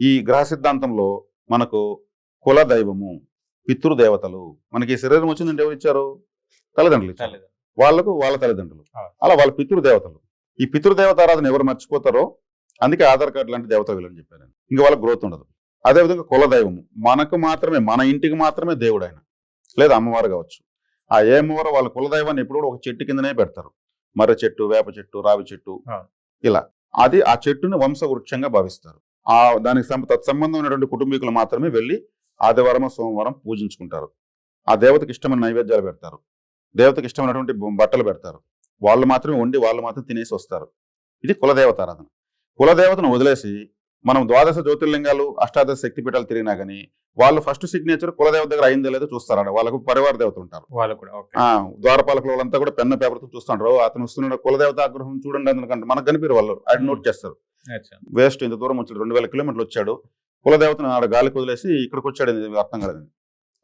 ఈ గ్రహ సిద్ధాంతంలో మనకు కుల దైవము పితృదేవతలు మనకి ఈ శరీరం వచ్చిందంటే ఎవరు ఇచ్చారు? తల్లిదండ్రులు. వాళ్ళకు వాళ్ళ తల్లిదండ్రులు. అలా వాళ్ళ పితృదేవతలు. ఈ పితృదేవత ఆరాధన ఎవరు మర్చిపోతారో అందుకే ఆధార్ కార్డు లాంటి దేవత వీళ్ళని చెప్పాను నేను. ఇంకా వాళ్ళకి గ్రోత్ ఉండదు. అదేవిధంగా కులదైవము మనకు మాత్రమే మన ఇంటికి మాత్రమే దేవుడు ఆయన లేదా అమ్మవారు కావచ్చు. ఆ ఏ అమ్మవారు వాళ్ళ కులదైవాన్ని ఎప్పుడు కూడా ఒక చెట్టు కిందనే పెడతారు. మర్రి చెట్టు వేప చెట్టు రావి చెట్టు. ఇలా. అది ఆ చెట్టుని వంశవృక్షంగా భావిస్తారు. ఆ దానికి తత్సంబంధం ఉన్నటువంటి కుటుంబీకులు మాత్రమే వెళ్ళి ఆదివారం సోమవారం పూజించుకుంటారు. ఆ దేవతకి ఇష్టమైన నైవేద్యాలు పెడతారు. దేవతకి ఇష్టమైనటువంటి బట్టలు పెడతారు. వాళ్ళు మాత్రమే వండి వాళ్ళు మాత్రం తినేసి వస్తారు. ఇది కులదేవత ఆరాధన కులదేవతను వదిలేసి మనం ద్వాదశ జ్యోతిర్లింగాలు అష్టాదశ శక్తి పీఠాలు తిరిగినా కానీ వాళ్ళు ఫస్ట్ సిగ్నేచర్ కులదేవత దగ్గర అయిందో లేదో చూస్తారట. వాళ్ళకు పరివార దేవతలు ఉంటారు. వాళ్ళు కూడా ద్వారపాలకుల వాళ్ళంతా కూడా పెన్న పేపర్తో చూస్తుంటారు. అతను వస్తున్నాడు. కులదేవత ఆగ్రహం చూడండి అందుకంటే మనకు కనిపిరు వాళ్ళు. అది నోట్ చేస్తారు. వేస్ట్ ఇంత దూరం వచ్చాడు. రెండు వేల కిలోమీటర్లు వచ్చాడు. కులదేవతను ఆడ గాలికి వదిలేసి ఇక్కడికి వచ్చాడు అర్థం కాలేదు.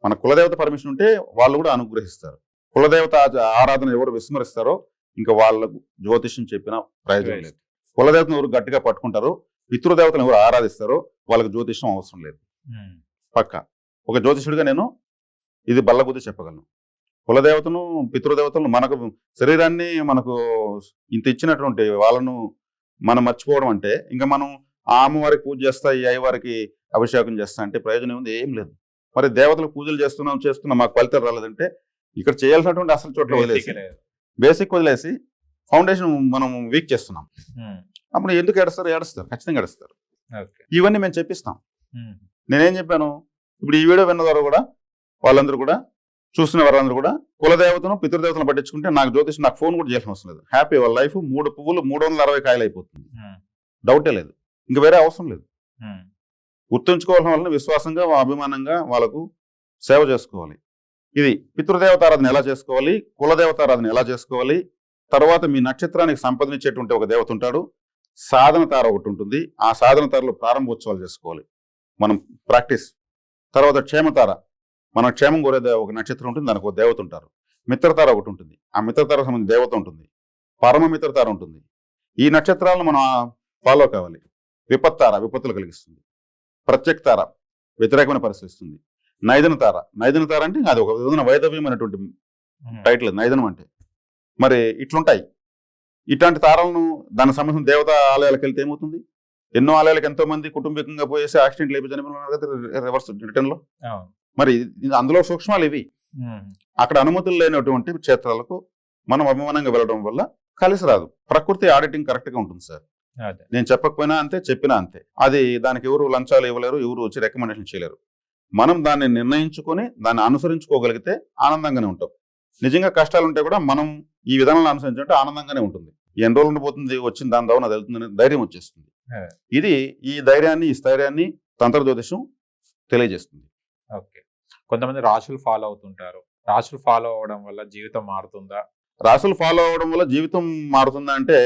మన కులదేవత పర్మిషన్ ఉంటే వాళ్ళు కూడా అనుగ్రహిస్తారు. కులదేవత ఆరాధన ఎవరు విస్మరిస్తారో ఇంకా వాళ్ళకు జ్యోతిష్యం చెప్పిన ప్రయోజనం లేదు. కులదేవతను ఎవరు గట్టిగా పట్టుకుంటారో పితృదేవతను ఎవరు ఆరాధిస్తారో వాళ్ళకి జ్యోతిష్యం అవసరం లేదు. పక్క. ఒక జ్యోతిషుడిగా నేను ఇది బల్లగుద్ది చెప్పగలను. కులదేవతను పితృదేవతలను మనకు శరీరాన్ని మనకు ఇంత ఇచ్చినటువంటి వాళ్ళను మనం మర్చిపోవడం అంటే ఇంకా మనం ఆ అమ్మవారికి పూజ చేస్తా ఈ అయ్యవారికి అభిషేకం చేస్తా అంటే ప్రయోజనం ఉంది ఏం లేదు. మరి దేవతలకు పూజలు చేస్తున్నాం చేస్తున్నాం మాకు ఫలితం రాలేదంటే ఇక్కడ చేయాల్సినటువంటి అసలు చోట్ల వదిలేసి. బేసిక్ వదిలేసి ఫౌండేషన్ మనం వీక్ చేస్తున్నాం. అప్పుడు ఎందుకు ఏడుస్తారు? ఏడుస్తారు. ఖచ్చితంగా ఏడుస్తారు. ఇవన్నీ మేము చెప్పిస్తాం. నేనేం చెప్పాను? ఇప్పుడు ఈ వీడియో విన్న ద్వారా కూడా వాళ్ళందరూ కూడా చూసిన వారందరూ కూడా కులదేవతను పితృదేవతను పట్టించుకుంటే నాకు జ్యోతిష్ నాకు ఫోన్ కూడా చేయాల్సిన అవసరం లేదు. హ్యాపీ వాళ్ళ లైఫ్ మూడు పువ్వులు మూడు వందల అరవై కాయలు అయిపోతుంది. డౌటే లేదు. ఇంక వేరే అవసరం లేదు. ఉమ్. గుర్తుంచుకోవాల్సిన వాళ్ళని విశ్వాసంగా అభిమానంగా వాళ్ళకు సేవ చేసుకోవాలి. ఇది పితృదేవతారాధన ఎలా చేసుకోవాలి? కులదేవతారాధన ఎలా చేసుకోవాలి? తర్వాత మీ నక్షత్రానికి సంపదనిచ్చేటువంటి ఒక దేవత ఉంటాడు. సాధన తార ఒకటి ఉంటుంది. ఆ సాధన తారలో ప్రారంభోత్సవాలు చేసుకోవాలి. మనం ప్రాక్టీస్. తర్వాత క్షేమతార. మన క్షేమం కోరే ఒక నక్షత్రం ఉంటుంది దానికి ఒక దేవత ఉంటారు. మిత్రతార ఒకటి ఉంటుంది. ఆ మిత్రతార సంబంధించిన దేవత ఉంటుంది. పరమ మిత్రతార ఉంటుంది. ఈ నక్షత్రాలను మనం ఫాలో కావాలి. విపత్తార విపత్తులు కలిగిస్తుంది. ప్రత్యేక తార వ్యతిరేకమైన పరిస్థితి నైదన తార నైదన తార అంటే అది ఒక విధమైన వైదవ్యమైనటువంటి. టైటిల్ నైదనం అంటే. మరి ఇట్లుంటాయి. ఇట్లాంటి తారలను దానికి సంబంధించిన దేవతా ఆలయాలకు వెళ్తే ఏమవుతుంది? ఎన్నో ఆలయాలకు ఎంతో మంది కుటుంబికంగా పోయేసి యాక్సిడెంట్ లేపి చనిపోయిన రివర్స్ రిటర్న్లో అవును. మరి అందులో సూక్ష్మాలు ఇవి. అక్కడ అనుమతులు లేనటువంటి క్షేత్రాలకు మనం అభిమానంగా వెళ్ళడం వల్ల కలిసి రాదు. ప్రకృతి ఆడిటింగ్ కరెక్ట్గా ఉంటుంది సార్. నేను చెప్పకపోయినా అంతే చెప్పినా అంతే. అది దానికి ఎవరు లంచాలు ఇవ్వలేరు ఎవరు వచ్చి రికమెండేషన్ చేయలేరు. మనం దాన్ని నిర్ణయించుకొని దాన్ని అనుసరించుకోగలిగితే ఆనందంగానే ఉంటాం. నిజంగా కష్టాలు ఉంటే కూడా మనం ఈ విధానాలను అనుసరించుంటే ఆనందంగానే ఉంటుంది. ఎన్ని రోజులు ఉండిపోతుంది వచ్చిన దాని దావన అది వెళ్తుందని ధైర్యం వచ్చేస్తుంది. ఇది ఈ ధైర్యాన్ని ఈ స్థైర్యాన్ని తంత్ర జ్యోతిషం తెలియజేస్తుంది. కొంతమంది రాశులు ఫాలో అవుతుంటారు. రాశులు ఫాలో అవడం వల్ల జీవితం మారుతుందా? రాసులు ఫాలో అవడం వల్ల జీవితం మారుతుందా అంటే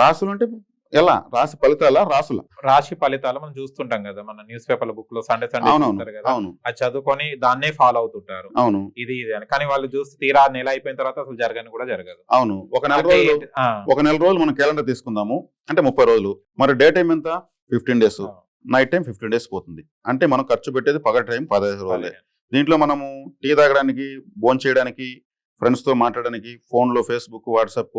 రాసులు అంటే ఎలా? రాసి ఫలితాల? రాసుల రాశి ఫలితాలు మనం చూస్తుంటాం కదా మన న్యూస్ పేపర్ల బుక్లో సండే సండే చూస్తారు కదా అవును. అది చదువుకొని దాన్నే ఫాలో అవుతుంటారు. అవును. ఇది ఇది అని. కానీ వాళ్ళు చూస్తే తీరా నెల అయిపోయిన తర్వాత అసలు జరగని కూడా జరగదు. అవును. ఒక నెల రోజులు ఒక నెల రోజులు మనం క్యాలెండర్ తీసుకుందాము. అంటే ముప్పై రోజులు. మరి డే టైం ఎంత? Fifteen days night time fifteen days పోతుంది. అంటే మనం ఖర్చు పెట్టేది పగటి టైం పదహైదు రోజులే. దీంట్లో మనము టీ తాగడానికి భోజనం చేయడానికి friends తో మాట్లాడడానికి ఫోన్లో ఫేస్బుక్ వాట్సాప్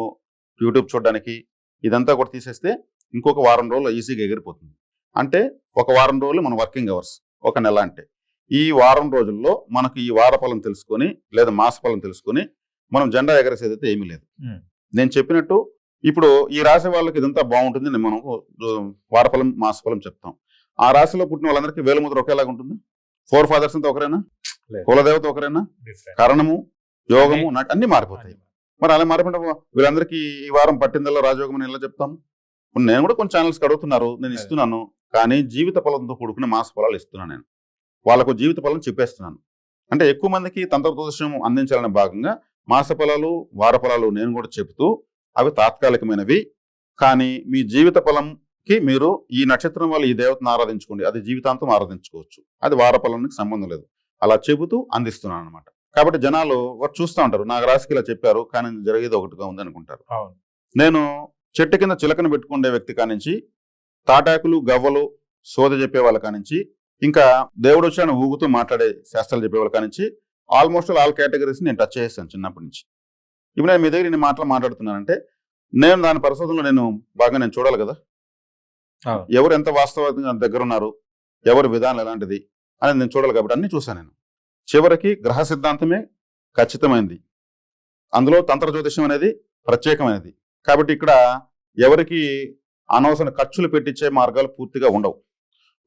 యూట్యూబ్ చూడడానికి ఇదంతా కూడా తీసేస్తే ఇంకొక వారం రోజులు ఈజీగా ఎగిరిపోతుంది. అంటే ఒక వారం రోజులు మన వర్కింగ్ అవర్స్ ఒక నెల అంటే. ఈ వారం రోజుల్లో మనకు ఈ వార ఫలం తెలుసుకొని లేదా మాస ఫలం తెలుసుకొని మనం జెండా ఎగరేసేది అయితే ఏమీ లేదు. ఉమ్. నేను చెప్పినట్టు ఇప్పుడు ఈ రాశి వాళ్ళకి ఇదంతా బాగుంటుంది మనం వారఫలం మాసఫలం చెప్తాం. ఆ రాశిలో పుట్టిన వాళ్ళందరికీ వేలుముద్ర ఒకేలాగా ఉంటుంది? ఫోర్ ఫాదర్స్ అంతా ఒకరేనా? లేదు. కులదేవత ఒకరేనా. కరణము యోగము అన్ని- మారిపోతాయి. మరి అలా మారిపోయిన వీళ్ళందరికీ ఈ వారం పట్టిందల్లో రాజయోగం అని ఎలా చెప్తాము నేను కూడా కొన్ని ఛానల్స్ అడుగుతున్నారు నేను. ఇస్తున్నాను కానీ జీవిత ఫలంతో కూడుకునే మాస ఫలాలు ఇస్తున్నాను నేను. వాళ్ళకు జీవిత ఫలం చెప్పేస్తున్నాను. అంటే ఎక్కువ మందికి తంత్రదోషం అందించాలనే భాగంగా మాస ఫలాలు వార ఫలాలు నేను కూడా చెబుతూ అవి తాత్కాలికమైనవి కానీ మీ జీవిత ఫలంకి మీరు ఈ నక్షత్రం వల్ల ఈ దేవతను ఆరాధించుకోండి. అది జీవితాంతం ఆరాధించుకోవచ్చు. అది వార ఫలానికి సంబంధం లేదు. అలా చెబుతూ అందిస్తున్నాను అనమాట కాబట్టి జనాలు వారు చూస్తూ ఉంటారు. నాకు రాశికి ఇలా చెప్పారు కానీ జరిగేది ఒకటిగా ఉంది అనుకుంటారు. నేను చెట్టు కింద చిలకను పెట్టుకునే వ్యక్తి కానించి తాటాకులు గవ్వలు సోద చెప్పే వాళ్ళ కానించి ఇంకా దేవుడు వచ్చాను ఊగుతూ మాట్లాడే శాస్త్రాలు చెప్పే వాళ్ళ కానించి ఆల్మోస్ట్ ఆల్ కేటగిరీస్ నేను టచ్ చేస్తాను చిన్నప్పటి నుంచి. ఇప్పుడు నేను మీ దగ్గర నేను మాటలు మాట్లాడుతున్నానంటే నేను దాని పరిశోధనలో నేను బాగా నేను చూడాలి కదా. ఎవరు ఎంత వాస్తవంగా దగ్గర ఉన్నారు ఎవరి విధానం ఎలాంటిది అని నేను చూడాలి కాబట్టి అన్ని చూశాను నేను. చివరికి గ్రహ సిద్ధాంతమే ఖచ్చితమైనది అందులో తంత్ర జ్యోతిషం అనేది ప్రత్యేకమైనది. కాబట్టి ఇక్కడ ఎవరికి అనవసర ఖర్చులు పెట్టించే మార్గాలు పూర్తిగా ఉండవు.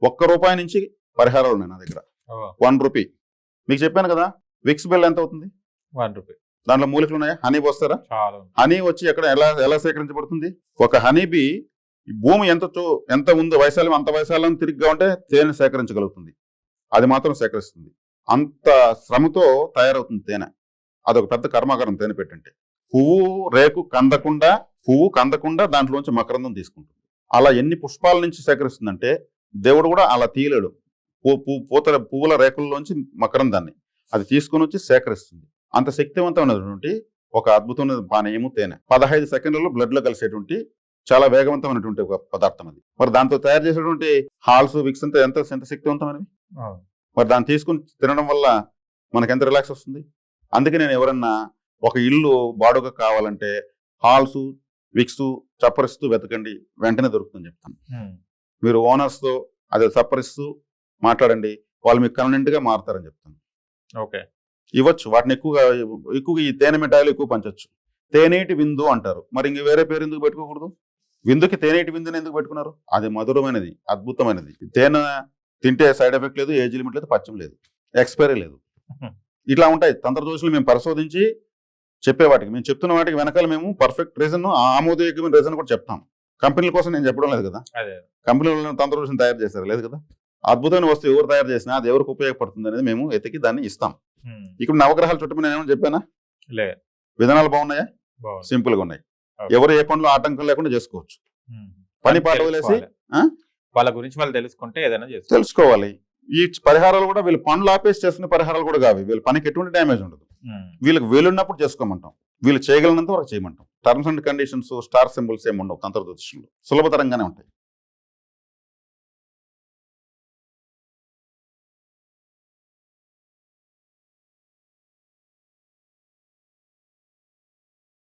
ఒక్క రూపాయి నుంచి పరిహారాలు ఉన్నాయి నా దగ్గర. One rupee. మీకు చెప్పాను కదా విక్స్ బిల్ ఎంత అవుతుంది? One rupee. దాంట్లో మూలికలు ఉన్నాయా? హనీ పోస్తారా. హనీ వచ్చి ఎక్కడ ఎలా ఎలా సేకరించబడుతుంది? ఒక హనీ బీ భూమి ఎంత చో- ఎంత ఉందో వైశాల్యం అంత వైశాల్యం తిరిగ్గా ఉంటే తేనె సేకరించగలుగుతుంది. అది మాత్రం సేకరిస్తుంది. అంత శ్రమతో తయారవుతుంది తేనె. అదొక పెద్ద కర్మాగారం తేనె పెట్టంటే. పువ్వు రేకు కందకుండా పువ్వు కందకుండా దాంట్లోంచి మకరందం తీసుకుంటుంది. అలా ఎన్ని పుష్పాల నుంచి సేకరిస్తుందంటే దేవుడు కూడా అలా తీయలేడు. పూ- పూ- పూత పువ్వుల రేకుల్లోంచి మకరందాన్ని అది తీసుకొని వచ్చి సేకరిస్తుంది. అంత శక్తివంతమైనటువంటి ఒక అద్భుతమైన పానీయము తేనె. పదహైదు సెకండ్లలో బ్లడ్లో కలిసేటువంటి చాలా వేగవంతమైనటువంటి ఒక పదార్థం అది. మరి దాంతో తయారు చేసేటువంటి హాల్స్ విక్స్ అంతా ఎంత ఎంత శక్తివంతమైనవి. మరి దాన్ని తీసుకుని తినడం వల్ల మనకి ఎంత రిలాక్స్ వస్తుంది? అందుకే నేను ఎవరన్నా ఒక ఇల్లు బాడుగ కావాలంటే హాల్స్ విక్స్ చప్పరిస్తూ వెతకండి వెంటనే దొరుకుతుందని చెప్తాను. మీరు owners తో అది చప్పరిస్తూ మాట్లాడండి వాళ్ళు మీకు కన్వీనెంట్గా మారుతారని చెప్తాను. ఓకే. ఇవ్వచ్చు. వాటిని ఎక్కువగా ఎక్కువగా ఈ తేనె మిఠాయిలు ఎక్కువ పంచొచ్చు. తేనేటి విందు అంటారు. మరి ఇంక వేరే పేరు ఎందుకు పెట్టుకోకూడదు? విందుకి తేనేటి విందుని ఎందుకు పెట్టుకున్నారు? అది మధురమైనది అద్భుతమైనది. తేనె తింటే సైడ్ ఎఫెక్ట్ లేదు ఏజ్ లిమిట్ లేదు పచ్చం లేదు ఎక్స్పైరీ లేదు. ఇట్లా ఉంటాయి తంత్ర దోషులు మేము పరిశోధించి చెప్పే వాటికి. మేము చెప్తున్న వాటికి వెనకాల మేము పర్ఫెక్ట్ రీజన్ ఆమోదయోగ్యమైన రీజన్ కూడా చెప్తాం. కంపెనీల కోసం నేను చెప్పడం లేదు కదా? కంపెనీలు తంత్ర దోషం తయారు చేశారు? లేదు కదా? అద్భుతమైన వస్తువు ఎవరు తయారు చేసినా అది ఎవరికి ఉపయోగపడుతుంది అనేది మేము ఎతికి దాన్ని ఇస్తాం. ఇక్కడ నవగ్రహాలు చుట్టూ నేను ఏమైనా చెప్పానా? లే. విధానాలు బాగున్నాయా? బాగుంది సింపుల్గా ఉన్నాయి. ఎవరు ఏ పనులు ఆటంకం లేకుండా చేసుకోవచ్చు. పని పాట. వదిలేసి? వాళ్ళ గురించి వాళ్ళు తెలుసుకుంటే ఏదైనా తెలుసుకోవాలి. ఈ పరిహారాలు కూడా వీళ్ళు పనులు ఆపేసి చేసుకునే పరిహారాలు కూడా కావు. వీళ్ళ పనికి ఎటువంటి డ్యామేజ్ ఉండదు. వీళ్ళకి వీలున్నప్పుడు చేసుకోమంటాం. వీళ్ళు చేయగలిగినంత వరకు చేయమంటాం. Terms and conditions star symbols ఏమి ఉండవు. తంత్ర జ్యోతిషంలో సులభతరంగానే ఉంటాయి.